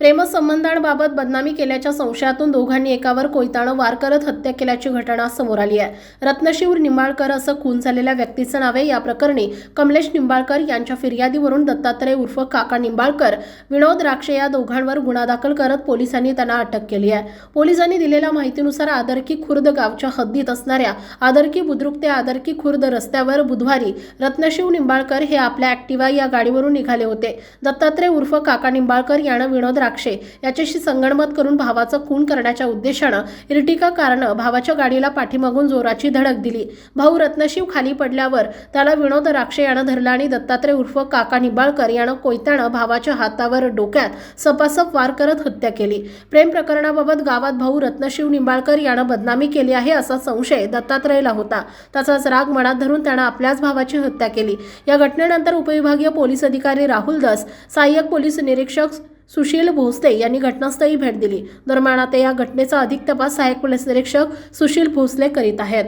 प्रेमसंबंधांबाबत बदनामी केल्याच्या संशयातून दोघांनी एकावर कोयतानं वार करत हत्या केल्याची घटना समोर आली आहे. रत्नशिव निंबाळकर असं खून झालेल्या व्यक्तीचं नाव आहे. या प्रकरणी कमलेश निंबाळकर यांच्या फिर्यादीवरून दत्तात्रय उर्फ काका निंबाळकर विनोद राक्षे या दोघांवर गुन्हा दाखल करत पोलिसांनी त्यांना अटक केली आहे. पोलिसांनी दिलेल्या माहितीनुसार आदरकी खुर्द गावच्या हद्दीत असणाऱ्या आदरकी बुद्रुक ते आदरकी खुर्द रस्त्यावर बुधवारी रत्नशिव निंबाळकर हे आपल्या ॲक्टिवा या गाडीवरून निघाले होते. दत्तात्रय उर्फ काका निंबाळकर यानं विनोद राक्षे याच्याशी संगणमत करून भावाचं खून करण्याच्या उद्देशानं इर्टिका कारनं भावाच्या गाडीला पाठीमागून जोराची धडक दिली. भाऊ रत्नशिव खाली पडल्यावर त्याला विनोद राक्षे यानं धरला आणि दत्तात्रय उर्फ काका निंबाळकर यानं कोयत्यानं भावाच्या हातावर डोक्यात सपासप वार करत हत्या केली. प्रेम प्रकरणाबाबत गावात भाऊ रत्नशिव निंबाळकर यानं बदनामी केली आहे असा संशय दत्तात्रयला होता. तसाच राग मनात धरून त्यानं आपल्याच भावाची हत्या केली. या घटनेनंतर उपविभागीय पोलीस अधिकारी राहुल दस सहाय्यक पोलीस निरीक्षक सुशील भोसले यांनी घटनास्थळी भेट दिली. दरम्यान आता या घटनेचा अधिक तपास सहाय्यक पोलीस निरीक्षक सुशील भोसले करीत आहेत.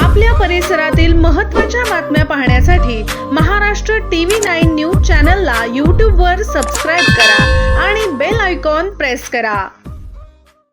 आपल्या परिसरातील महत्त्वाच्या बातम्या पाहण्यासाठी महाराष्ट्र टीव्ही नाईन न्यूज चॅनलला यूट्यूबवर सबस्क्राईब करा आणि बेल आयकॉन प्रेस करा.